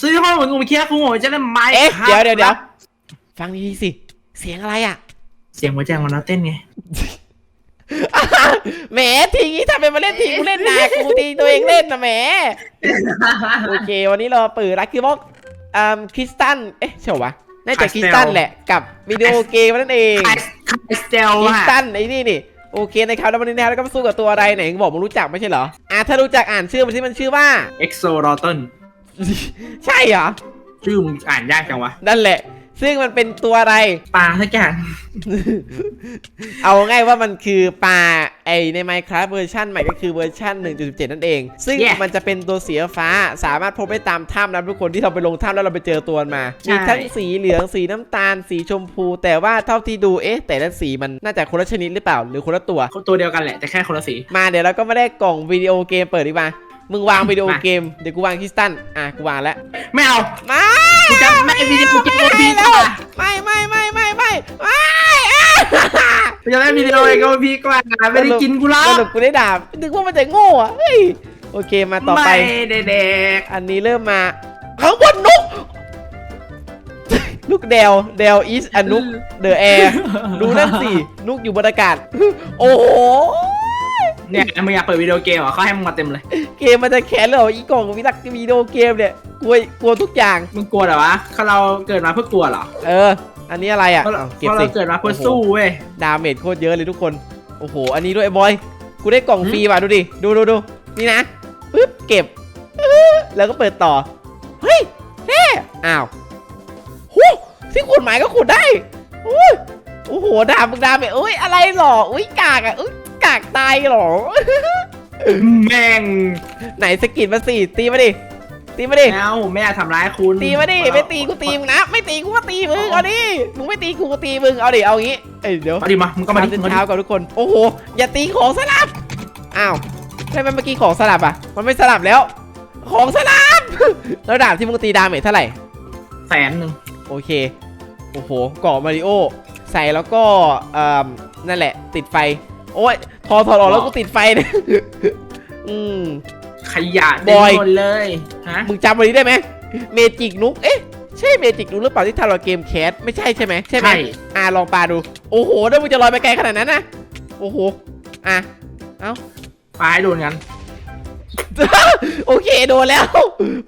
ซื้อห้องเหมือนกูไปเคลียร์กูจะได้ไม้เอ๊ะครับเดี๋ยวเดี๋ยวเดี๋ยวฟังดีๆสิ เสียงอะไรอะ เสียงหัวใจของเราเต้นไงแหมทีนี้ทำเป็นมาเล่นทีกูเล่นนากูตีตัวเองเล่นนะแหมโอเค วันนี้เราเปิดลักกี้บ็อกอ่าคริสตันเอ๊ะใช่เหรอวะน่าจะคริสตันแหละกับวิดีโอเกมนั่นเองคายคายสเตลคริสอะตันไอ้นี่นี่โอเคนะครับแล้ววันนี้นะครับเราก็มาสู้กับตัวอะไรไหนบอกมึงรู้จักไม่ใช่เหรออะถ้ารู้จักอ่านชื่อมันที่มันชื่อว่าเอ็กโซรอตัน ใช่เหรอ ชื่อมึงอ่านยากจังวะ นั่นแหละ ซึ่งมันเป็นตัวอะไร ปลาสักอย่างเอาง่ายว่ามันคือปลาไอใน Minecraft เวอร์ชันใหม่ก็คือเวอร์ชัน1.17 นั่นเอง ซึ่ง Yeah มันจะเป็นตัวสีฟ้าสามารถพบได้ตามถ้ำนะทุกคนที่เราไปลงถ้ำแล้วเราไปเจอตัวมันมา ใช่ มีทั้งสีเหลืองสีน้ำตาลสีชมพู แต่ว่าเท่าที่ดูเอ๊ะ แต่ละสีมันน่าจะคนละชนิดหรือเปล่า หรือคนละตัวเขาตัวเดียวกันแหละแต่แค่คนละสี มาเดี๋ยวเราก็ไม่ได้กล่องวิดีโอเกมเปิดดีกว่า มึงวางวิดีโอมาเกม เดี๋ยวกูวางคริสตันอะกูวางแล้วไม่เอามากูจะไม่วิดีโอเกมพีกว่าไม่ไม่ไม่ไม่ไม่ไม่กูจะได้วิดีโอเกมพีกว่าไม่ได้กินกูหรอสกรุปกูได้ดาบนึกว่ามันจะโง่อะเฮ้ยโอเคมาต่อไปไม่เด็กอันนี้เริ่มมาข้างบนนกนุกเดลเดลอีสอนุกเดอะแอร์ดูนั่นสินุกอยู่บนอากาศ โอ้โหๆ เนี่ยมึงอยากเปิดวิดีโอเกมเหรอเขาให้มึงมาเต็มเลย เกมมันจะแขนเลยเหรออีกล่องวิลักวิดีโอเกมเนี่ยกลัวกลัวทุกอย่าง มึงกลัวเหรอวะเขาเราเกิดมาเพื่อกลัวเหรอเออ อันนี้อะไรอะเพราะเราเอาเพเก็บราะสิเราเกิดมาเพื่อสู้เว้ย ดาเมจโคตรเยอะเลยทุกคน โอ้โห อันนี้ด้วยไอ้บอย กูได้กล่องฟรีว่ะดูดิ ดูดูดูนี่นะปึ๊บเก็บปึ๊บแล้วก็เปิดต่อ เฮ้ยแน่อ้าวหูที่ขุดหมายก็ขุดได้อุ้ยโอ้โหดาบมึงดาเมจอุ้ยอะไรหรออุ้ยกากอะอุ้ยกากตายหรอ แม่งไหนสกิดมาสิตีมาดิตีมาดิแมวไม่อยากทำร้ายคุณตีมาดิไม่ตีกูตีมึงนะไม่ตีกูก็ตีมึงเอาดิมึงไม่ตีกูก็ตีมึงเอาดิเอางี้เอ้ยเดี๋ยวมาดิมามึงก็มาดิเส้นมาดิเท้ากับทุกคนโอ้โหอย่าตีของสลับอ้าวทำไมเมื่อกี้ของสลับอะ มันไม่สลับแล้ว ของสลับแล้วดาบที่มึงตีดาเมจเท่าไหร่แสนหนึ่งโอเคโอ้โหเกาะมาริโอใส่แล้วก็เอ่อนั่นแหละ ติดไฟ โอ้ยถอดถอดออกแล้วกูติดไฟเนี่ยอืม ขยะบเต็มอย หมดเลยฮะมึงจำวันนี้ได้ไหมเมจิกนุกเอ๊ะใช่เมจิกนุกหรือเปล่าที่ทำเราเกมแคสไม่ใช่ใช่ไหมใช่ไหมใช่อะลองปาดู โอ้โหแล้วมึงจะลอยไปไกลขนาดนั้นนะโอ้โห อะปลาให้โดนกันโอเคโดนแล้ว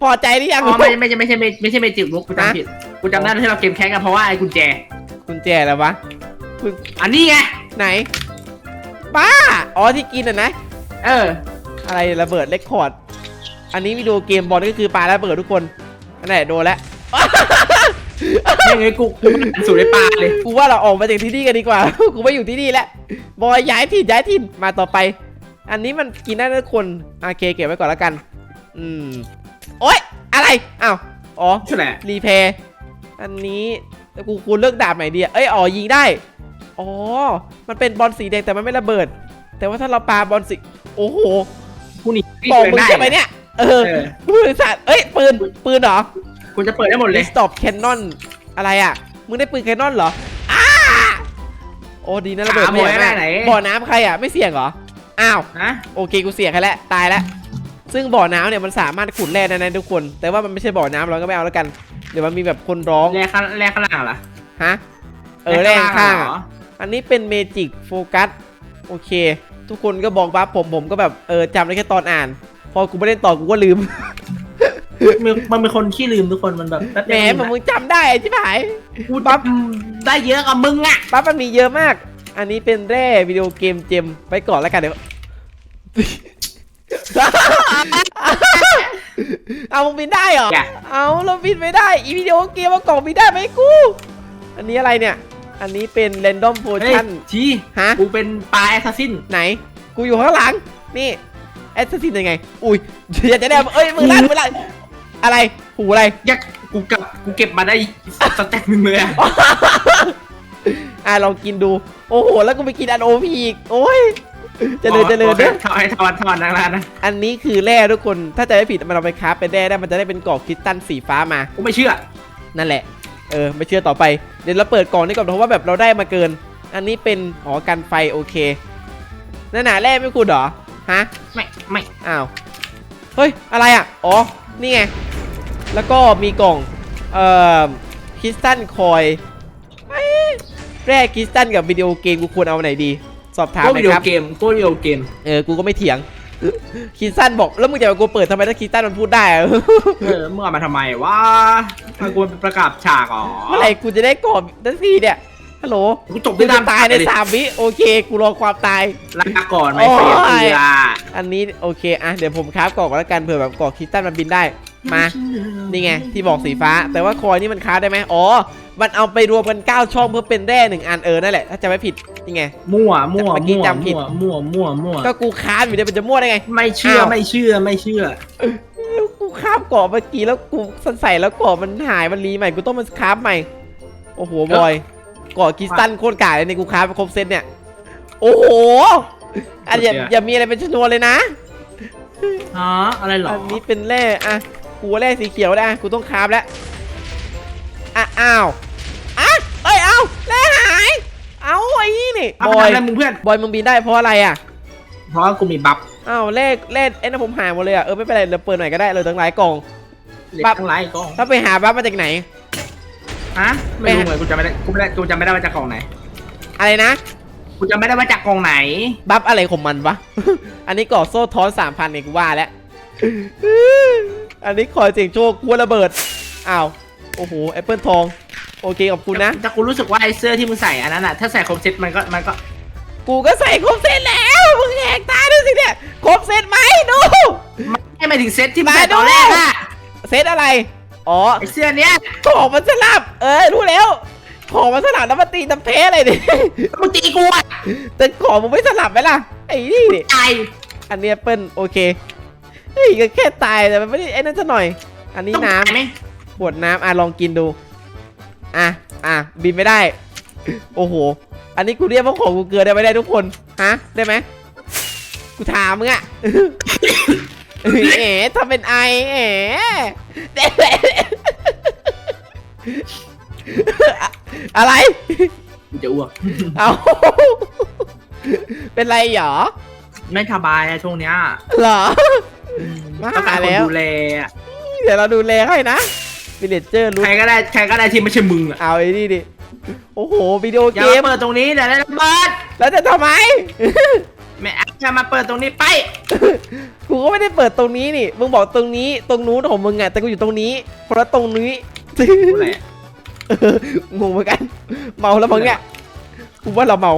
พอใจหรือยัง อ๋อไม่ไม่ใช่ไม่ใช่ไม่ไม่ใช่เมจิกลุกกูจำผิดกูจำได้ที่เราเกมแข่งกันเพราะว่าไอ้กุญแจ กุญแจแล้ววะ อันนี้ไง ไหน ป้า อ๋อที่กินอะนะ เออ อะไรระเบิดเลคคอร์ด อันนี้วิดีโอเกมบอลก็คือปลาระเบิดทุกคน อันไหนโดนแล้วยังไงกูกูมันสู่ในปลาเลย กูว่าเราออกมาจากที่นี่กันดีกว่า กูไม่อยู่ที่นี่แล้ว บอยย้ายถิ่นย้ายถิ่นมาต่อไป อันนี้มันกินได้ทุกคนโอเคเก็บไว้ก่อนแล้วกัน อืม โอ๊ย อะไรอ้าวอ๋อใช่แหละ รีเพย์อันนี้แต่กูกูเลือกดาบไหนดีอะเอ้ยอ๋อยิงได้ อ๋อ มันเป็นบอลสีแดงแต่มันไม่ระเบิด แต่ว่าถ้าเราปาบอลสี โอ้โหกูหนีบอกมึงด้ใช่ไหมเนี่ย เออเออบริษัทเอ้ย ปืน ปืนเหรอกูจะเปิดได้หมดเลย Stop Cannon อะไรอะ มึงได้ปืนแคนนอนเหรออ้าโอ้ดีนะระเบิดถามไม่บอยใหญ่ได้มากไหนบ่อน้ำใครอะ ไม่เสี่ยงเหรอ อ้าวฮะโอเค กูเสี่ยงแค่แล้ว ตายแล้ว ซึ่งบ่อน้ำเนี่ยมันสามารถขุดแร่ได้นะทุกคน แต่ว่ามันไม่ใช่บ่อน้ำเราก็ไม่เอาแล้วกัน เดี๋ยวมันมีแบบคนร้อง แรกข้างแรกข้างล่างเหรอ ฮะ เออแร่ข้างๆเหร อะอันนี้เป็นเมจิกโฟกัสโอเค ทุกคนก็บอกว่าผมผมก็แบบเออจำได้แค่ตอนอ่าน พอกูไม่ได้ต่อกูก็ลืม มันมันเป็นคนขี้ลืมทุกคนมันแบบป๊บแหมเดียวเหมือนมึงจำได้ไอ้ชิบหายกูปั๊บได้เยอะกว่ามึงอะปั๊บมันมีเยอะมาก อันนี้เป็นแร่วิดีโอเกมเจมไปก่อนแล้วกันเดี๋ยว เอามึงบินได้เหรอ อย่าเอาเราบินไม่ได้ อีวิดีโอเกมเอากล่องบินได้ไหมกู อันนี้อะไรเนี่ย อันนี้เป็น random เฮ้ย potion ทีฮะ กูเป็นปลาแอสซัสซินไหน กูอยู่ข้างหลัง นี่แอสซัสซินยังไง อุ้ยอยากจะได้เอ้ยมือลั่นมือลั่นอะไร หูอะไร ยักกูกับกูเก็บมาได้สแต็กหนึ่งเลยอะอะลองกินดู โอ้โห แล้วกูไปกินอันโอพีอีก โอ้ยเจริญเจริญโอคเด้อ ทอดให้ทอนทอนนะนะอันนี้คือแร่ทุกคน ถ้าจะไม่ผิดมันเอาไปคราฟเป็นแร่ได้ มันจะได้เป็นกรอกคริสตัลสีฟ้ามา กูไม่เชื่อ นั่นแหละ เออไม่เชื่อต่อไปเดี๋ยวเราเปิดกล่องนี้ก่อนเพราะว่าแบบเราได้มาเกิน อันนี้เป็นอ๋อกันไฟโอเคนั่นน่ะแร่ไม่คุณเหรอฮะไม่ไม่อ้าวเฮ้ยอะไรอะอ๋อนี่ไงแล้วก็มีกล่องเอ่อคริสตัลคอยแรกคริสตัลกับวิดีโอเกมกูควรเอาไหนดี สอบถามก็หน่วิอยดีโอครับเกมก็วิดีโอเกมเออกูก็ไม่เถียง คริสตันบอกแล้วมึงจะมากูเปิดทำไมถ้าคริสตันมันพูดได้อะ เออมึงเอามาทำไมวะมันควรประกาศฉากอ๋อ เมื่อไหร่กูจะได้กรอบทันทีเนี่ยฮัลโหลกูจบกูด้วยจะน้ำตายในสามวิโอเค กูรอความตาย ลาก่อนไม่เฟรโอ้ยเกลืออันนี้โอเคอะเดี๋ยวผมคราฟกรอบก่อนแล้วกันเผื่อแบบกรอบคริสตันมันบินได้มา นี่ไงที่บอกสีฟ้า แต่ว่าคอยนี่มันคราฟได้ไหมอ๋อ มันเอาไปรวมกัน9ช่องเพื่อเป็นแร่หนึ่งอันเออนั่นแหละถ้าจะไม่ผิดนี่ไง มั่วมั่วเมื่อกี้มั่วจำผิด มั่วมั่วมั่วก็กูคราฟอยู่เดี๋ยวมันจะมั่วได้ไง ไม่เชื่ออ้าว ไม่เชื่อไม่เชื่อ แล้วกูคราบกรอบเมื่อกี้แล้วกูใส่แล้วกรอบมันหายมันรีใหม่กูต้องมาคราบใหม่ โอ้โหบอยกรอบคริสตัลโคตรกาเลยเนี่ยกูคราบไปครบเซตเนี่ย โอ้โหอันอย่าอย่ามีอะไรเป็นชนวนเลยนะ ฮะอะไรหรออันนี้เป็นแร่อะกูว่าแร่สีเขียวแล้วอะกูต้องคราบแล้วอะอ้าวอะเอ้ยเอาแร่หาย เอาไอ้นี่นี่เอาบไปอยทำอะไรมึงเพื่อนบอยมึงบินได้เพราะอะไรอะเพราะว่ากูมีบัฟอ้าวแร่แร่ไอ้นั่นผมหายหมดเลยอะเออไม่เป็นไรเราเปิดหน่อยก็ได้เราตั้งหลายกล่อง เหล็กบัฟ ทั้งหลายกองถ้าไปหาบัฟมาจากไหน ฮะไม่รู้เลยกูจำไม่ได้กูไม่ได้กูจำไม่ได้ว่าจากกล่องไหนอะไรนะ กูจำไม่ได้ว่าจากกล่องไหนบัฟอะไรของมันวะ อันนี้ก่อโซ่ท้อนสามพันเองกูว่าแล้ว อันนี้คอยเสียงโชคกลัวระเบิด อ้าว โอ้โหแอปเปิลทอง โอเคขอบคุณนะ แต่กูรู้สึกว่าไอ้เสื้อที่มึงใส่อันนั้นอะถ้าใส่ครบเซ็ตมันก็มันก็กูก็ใส่ครบเซตแล้วมึงแหกตาดูสิเนี่ยครบเซตไหมดู ไม่หมายถึงเซ็ตที่มึงใส่มาดูตอนแรกอะเซตอะไร อ๋อไอ้เสื้อเนี้ยของมันสลับ เออรู้แล้ว ของมันสลับแล้วมาตีตำเทอะไรดิ มึงตีกูอะแต่ของมึงไม่สลับไหมล่ะ ไอ้นี่ดิตายอันนี้แอปเปิลโอเคเฮ้ยก็แค่ตายแต่มันไม่ได้ไอ้นั่นซะหน่อย อันนี้ต้องน้ำตายไหมขวดน้ำอะลองกินดู อะอะบินไม่ได้ โอ้โห อันนี้กูเรียกว่าของกูเกลือได้ไหมได้ทุกคน ฮะ ได้ไหมกูถามมึงอะเอ๋ทำเป็นไอเอ๋อะไรกูจะอ้วก เอาเป็นไรหรอ ไม่สบายอะช่วงเนี้ย เหรออืมมาต้องการคนแล้วดูแลอะเดี๋ยวเราดูแลให้นะ วิลเลจเจอร์รู้ใครก็ได้ใครก็ได้ที่ไม่ใช่มึงอะเอาไอ้นี่ดิโอ้โหวิดีโออย่าเกมามเปิดตรงนี้เดี๋ยวได้ระเบิดแล้วจะทำไมไม่เอาจะมาเปิดตรงนี้ไป กูก็ไม่ได้เปิดตรงนี้นี่มึงบอกตรงนี้ตรงนู้นของมึงอะแต่กูอยู่ตรงนี้เพราะตรงนี้กูแหละ เอองงเหมือนกัน เมาแล้วมึงเนี่ยกูว่าเราเมา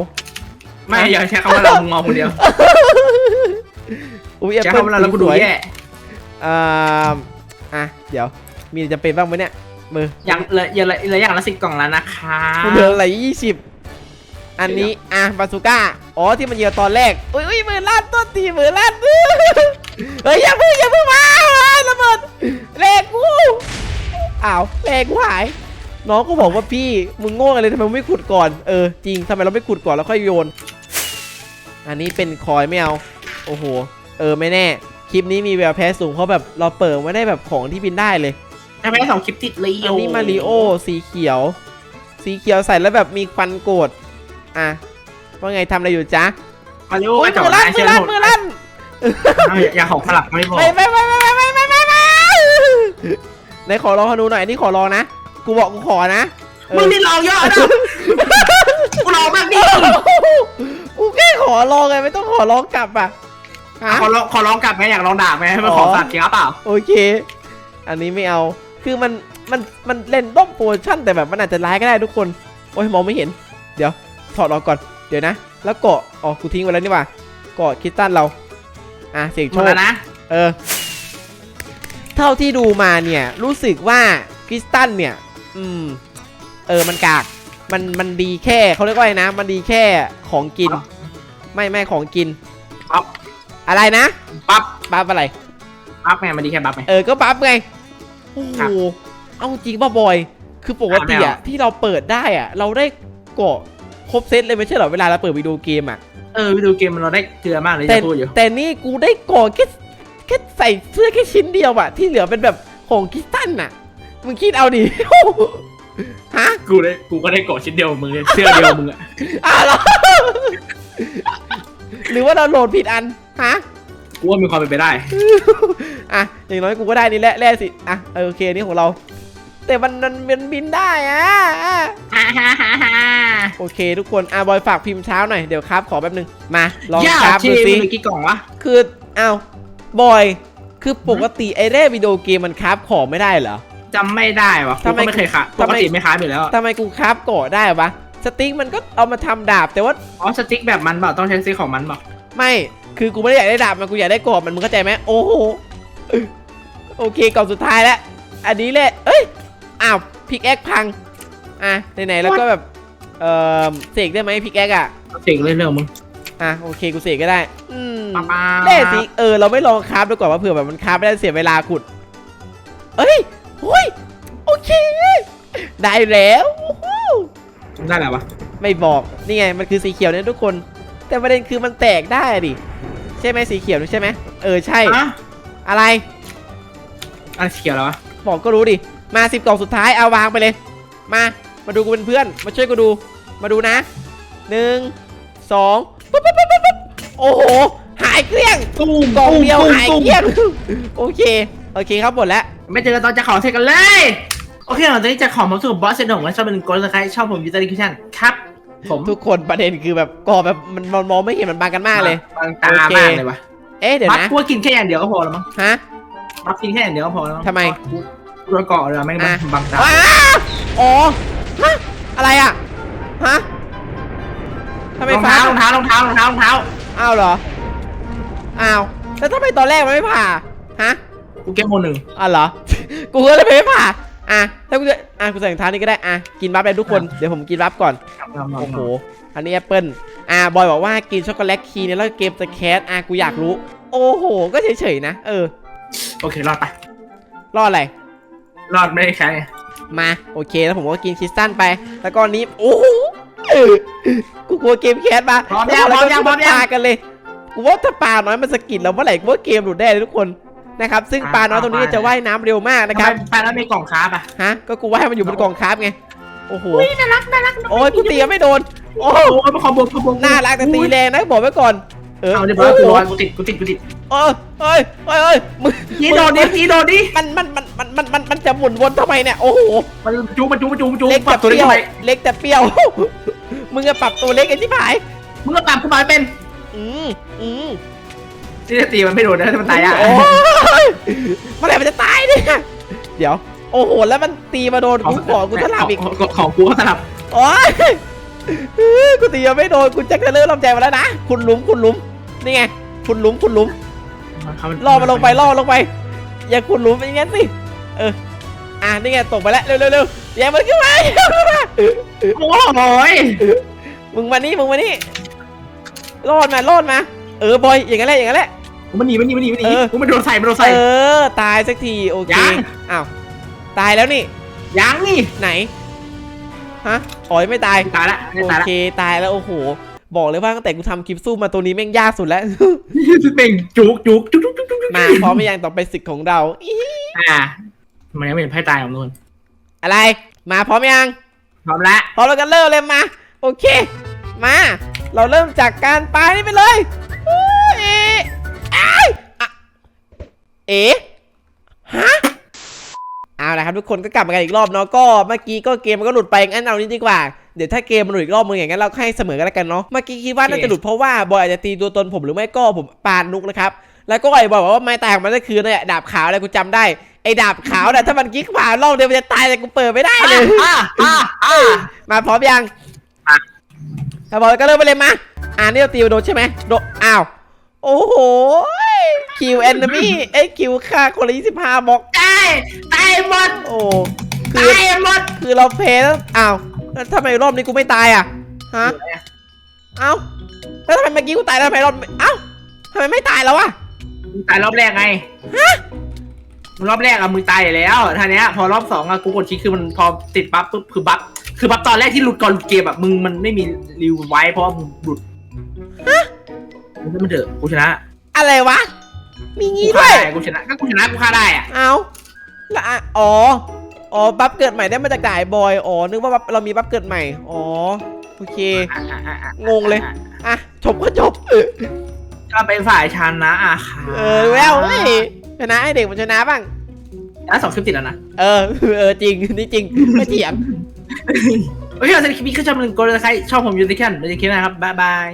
ไม่อย่าใช้คำว่าเรามึงเมาคนเดียวอุ้ยแอปใช้เปิ้ลคำว่าเราแล้วกูดูสวยแย่อ่าอะเดี๋ยว มีอะไรจำเป็นบ้างไหมเนี่ยมืออย่างเหลยอย่างเหลยเหลยอย่างละสิบกล่องแล้วนะคะกูเหลืออะไรยี่สิบอันนี้อะบาซูก้าอ๋อที่มันเยียวตอนแรกอุ้ยอุ้ยมือลั่นต้นตีมือลั่นเฮ้ยอย่าเพิ่งอย่าเพิ่งมาระเบิดเลกกูอ้าวเลกกูหายน้องก็บอกว่าพี่มึงโง่เลยทำไมมึงไม่ขุดก่อนเออจริงทำไมเราไม่ขุดก่อนแล้วค่อยโยน อันนี้เป็นคอยไม่เอาโอ้โหเออไม่แน่ คลิปนี้มีแววแพ้สูงเพราะแบบเราเปิดไม่ได้แบบของที่บินได้เลย ทำไมได้สองคลิปติดเลยอันนี้มาริโอสีเขียว สีเขียวใส่แล้วแบบมีควันโกรธอะว่าไงทำอะไรอยู่จ๊ะมาริโอโอ้กยระจกมือลั่นนะมืเชื่ออลั่นหมดมือลั่นอย่าของสลับไม่บอกไม่ไม่ไม่ไม่ไม่ไม่ไม่ไม่ไหนขอลองเขาดูหน่อยอันนี้ขอลองนะกูบอกกูขอนะเอมึองนี่รอยอดนะกูรอมากดิกูแค่ขอลองไงไม่ต้องขอลองกลับอะฮะขอร้องขอร้องกลับไหมอยากลองด่าไหมให้มันขอสัตว์จริงหรือเปล่าโอเค อันนี้ไม่เอา คือมันมันมันเล่นด้อมโปรโมชั่นแต่แบบมันอาจจะร้ายก็ได้ทุกคน โอ้ยมองไม่เห็น เดี๋ยวถอดออกก่อน เดี๋ยวนะ แล้วเกาะอ๋อกูทิ้งไว้แล้วนี่หว่าเกาะคิตตันเรา อะเสียงหโชมดคแล้วนะ เออ เท่าที่ดูมาเนี่ย รู้สึกว่าคริสตันเนี่ย อืม เออมันกาก มันมันดีแค่เขาเรียกว่าอะไรนะ มันดีแค่ของกิน ไม่ไม่ของกินปั๊บ อะไรนะ ปั๊บ บัฟอะไร ปั๊บไงมันดีแค่ปั๊บไง เออ ก็บัฟไง โอ้ครับโห เอาจริงป่ะบอย คือปกติอะไม่อะเอาที่เราเปิดได้อะเราได้เกาะครบเซตเลยไม่ใช่เหรอเวลาเราเปิดวิดีโอเกมอะเออวิดีโอเกมมันเราได้เกลือมากเลยแต่จะพูดอยู่ แต่นี่กูได้เกาะแค่แค่ใส่เสื้อแค่ชิ้นเดียวอะที่เหลือเป็นแบบของคริสตันอะมึงคิดเอาดิฮะ กูได้กูก็ได้เกาะชิ้นเดียวกับมึงเลยเสื้อเดียวกับมึงอะอ้าวเหรอหรือว่าเราโหลดผิดอัน ฮะ กูว่ามีความเป็นไปได้ อะอย่างน้อยกูก็ได้นี่แหละแร่สิอะเออโอเคนี่ของเรา แต่มันมันมันบินได้อะอะฮ่าฮ่าฮ่าฮ่าโอเค ทุกคนอะบอยฝากพิมพ์เช้าหน่อยเดี๋ยวครับขอแป๊บนึงมาลองย่าครับชีดูสิมีกี่กล่องวะคืออ้าวบอย คือปกติไอ้แร่วิดีโอเกมมันคราฟของไม่ได้เหรอจำไม่ได้วะทำกูไมก็ไม่เคยค้าปทำไมกติไม่ค้าอยู่แล้วทำไมกูคราฟเกาะได้วะสติ๊กมันก็เอามาทำดาบแต่ว่าอ๋อสติ๊กแบบมันเปล่าต้องใช้สติ๊กของมันเปล่าไม่คือกูไม่ได้อยากได้ดาบมันกูอยากได้เกาะมันมึงเข้าใจไหมโอ้โหเออ โอเคกล่องสุดท้ายแล้ว อันนี้เลยเอ้ย อ้าวพิกแอคพัง อะไหนๆแล้วก็แบบ เอ่อเสกได้ไหมพิกแอคอะ เสิ่งเลยเรื่องมึง อะโอเคกูเสกก็ได้ อืมป้าป้าเล่สิ เออเราไม่ลองคราฟดูก่อนว่าเผื่อแบบมันคราฟไม่ได้เสียเวลาขุด เอ้ยโอ้ยโอเค ได้แล้วโอ้โหได้แล้ววะ ไม่บอก นี่ไงมันคือสีเขียวเนี่ยทุกคน แต่ประเด็นคือมันแตกได้ดิ ใช่ไหมสีเขียวนี่ใช่ไหม เออใช่ อะอะไรอะไรสีเขียวแล้ววะบอกก็รู้ดิ มาสิบกล่องสุดท้ายเอาวางไปเลย มา มาดูกูเป็นเพื่อน มาช่วยกูดู มาดูนะหนึ่งสองปุ๊บปุ๊บปุ๊บปุ๊บปุ๊บโอ้โห หายเกลี้ยงตุ้มกล่องเดียวตุ้มหายตุ้มเกลี้ยง โอเค โอเคครับหมดแล้ว ไม่เจอกันตอนจะขอเทกันเลย โอเคหลังจากนี้จะขอมาสู่บอสเซนของกันชอบเป็นกดสไครชอบผมยูตาริคิชันครับ ผมทุกคนประเด็นคือแบบกรอบแบบมันมันมองไม่เห็นมันบางกันมากเลย บางตาโอเคมากเลยวะ เอ๊ะเดี๋ยวบัฟนะกูว่ากินแค่อย่างเดียวก็พอแล้วมั้งฮะ บัฟกินแค่อย่างเดียวก็พอแล้วมั้งทำไมกูระเกาะเลยอะแม่งอะบางตาว้าอ๋อฮะอะไรอะฮะทำไมรองฟ้าเท้ารองเท้ารองเท้ารองเท้ารองเท้า อ้าวเหรออ้าวแล้วทำไมตอนแรกมันไม่ผ่าฮะกูเก็บโมหนึ่งอ๋อเหรอ กูก็เลยไม่ผ่าอะถ้ากูจะอะกูใส่รองเท้านี่ก็ได้อะกินบัฟเลยทุกคนเดี๋ยวผมกินบัฟก่อนโอ้โห อันนี้แอปเปิล อ่าบอยบอกว่ากินช็อกโกแลตคีเนี่ยแล้วเกมจะแคสอะกูอยากรู้ โอ้โห ก็เฉยๆนะ เออ โอเค รอดไป รอดอะไร รอดไม่ได้ใช้ไงมา โอเค แล้วผมก็กินคริสตัลไป แล้วก็อันนี้ โอ้โหเออกูกลัวเกมแคสมาพร้อมยังพร้อมยังพร้อมยัง ปากันเลย กูว่าถ้าปลาน้อยมันสะกิดเราเมื่อไหร่กูว่าเกมหลุดได้เลยทุกคนนะครับ ซึ่งปลาน้อยตรงนี้จะว่ายน้ำเร็วมากนะครับ ทำไมไปแล้วมีกล่องคาร์บอะฮะ ก็กูว่าให้มันอยู่บนกองคราฟไง โอ้โห อุ้ยน่ารักน่ารักโอ้ยกูตียังไม่โดน โอ้โอ้โหมาคอมโบคอมโบน่ารักแต่ตีแรงนะบอกไว้ก่อน เออเอาเดี๋ยวโอ้กูโหกูติดกูติดกูติดเอ้ยเอ้ยเอ้ยเอ้ยมึงยีโดนดิยีโดนดิมันมันมันมันมันมันมันจะหมุนวนทำไมเนี่ยโอ้โหมันจูมันจูมันจูมันจูเล็กปรัแต่บตัวเปเล็กรี้ยวทำไมเล็กแต่เปรี้ยว มึงจะปรับตัวเล็กไอ้ที่ผายมึงก็ปรับขึ้นมาเป็นอืมอืมที่จะตีมันไม่โดนนะถ้ามันตายอะโอ้ยเมื่อไหร่มันจะตายเนี่ยเดี๋ยว โอ้โหแล้วมันตีมาโดนกูขอกูสลับอีกของของกูก็สลับโอ้ย กูตียังไม่โดนกูแจ็คจะเริ่มลำใจมาแล้วนะคุณหลุมคุณหลุมนี่ไงคุณหลุมคุณหลุมล่อมันลงไปล่อมันลงไป อย่าขุดหลุมอย่างงั้นสิเอออะนี่ไงตกไปแล้วเร็วเร็วเร็วอย่ามันขึ้นมาอย่ามันขึ้นมาโอ้ยมึงมานี่มึงมานี่รอดมารอดมา เออบอยอย่างนั้นแหละอย่างนั้นแหละมันหนีมันหนีมันหนีมันหนีเออกูมันโดนใส่มันโดนเอใส่อตายสักทีโอเคยังอ้าวตายแล้วนี่ยังนี่ไหน ฮะอ๋อยังไม่ตายตายละไม่โอตายละเคตายแล้วโอ้โห บอกเลยว่าตั้งแต่กูทำคลิปสู้มาตัวนี้แม่งยากสุดแล้ว เป็นจุกจุกจุกจุกจุกจุกมาพร้อมหรือยังต่อไปศึกของเราอิ๊ะอ่ามันยังไม่เห็นไพ่ตายของนุ่นอะไร มาพร้อมยัง พร้อมละพร้อมแล้วกันเริ่มเลยมา โอเค มา เราเริ่มจากการปานี่ไปเลยอู้เอ๊ะอ้ายอะเอ๊ะฮะ เอาละครับทุกคนก็กลับมากันอีกรอบเนาะก็เมื่อกี้ก็เกมมันก็หลุดไปงั้นเอานี้ดีกว่าเดี๋ยวถ้าเกมมันหลุดอีกรอบมึงอย่างนั้นเราให้เสมอกันแล้วกันเนาะเมื่อกี้คิดว่าน่าจะหลุดเพราะว่าบอยอาจจะตีตัวตนผมหรือไม่ก็ผมปานนุกนะครับแล้วก็ไอ้บอยบอกว่าไม้ตายของมันก็คือเนี่ยดาบขาวอะไรกูจำได้ไอ้ดาบขาวเนี่ยถ้ามันกิ๊กผ่านรอบเดียวมันจะตายแต่กูเปิดไม่ได้เลยอ่าอ่าอ่ามาพร้อมยังอะถ้าพร้อมก็เริ่มไปเลยมาอ่านี่เราตีโดนใช่ไหมโดนอ้าวโอ้โหคิวแอนนามี่ไอ้ยคิวค่าคนละยี่สิบห้าบอกตายตาย หมดโอ้คือตายหมดคือเราเพลแล้วอ้าวแล้วทำไมรอบนี้กูไม่ตายอะฮะเอ้าแล้วทำไมเมื่อกี้กูตายแล้วทำไมรอบเอ้าทำไมไม่ตายแล้ววะมึงตายรอบแรกไงรอบแรกอะมึงตายอยู่แล้วท่านี้ยพอรอบสองอะกูกดคลิกคือมันพอติดปั๊บปุ๊บคือบัฟคือบัฟตอนแรกที่หลุดก่อนหลุดเกมอะมึงมันไม่มีรีวไว้เพราะว่ามึงหลุดมึงไม่เถอะกูชนะ อะไรวะ มีกูงี้ด้ฆ่าวยได้กูชนะก็กูชนะกูฆ่าได้อะเอ้าแล้วอะอ๋อ อ๋อ บัฟเกิดใหม่ได้มาจากด่ายบอย อ๋อ นึกว่าบัฟเรามีบัฟเกิดใหม่ อ๋อ โอเคอะอะอะอะงงเลย อะ จบก็จบ ก็เป็นฝ่ายชนะอะค่ะเออแล้วเฮ้ยชนะให้เด็กมันชนะบ้างอะสองคลิปติดแล้วนะ เออ เออ จริง นี่จริง ไม่เถียง โอเคเราจะคลิปนี้ก็ชอบหนึ่งกดไลค์ชอบผมยูนิแคนในคลิปหนะครับ บ๊ายบาย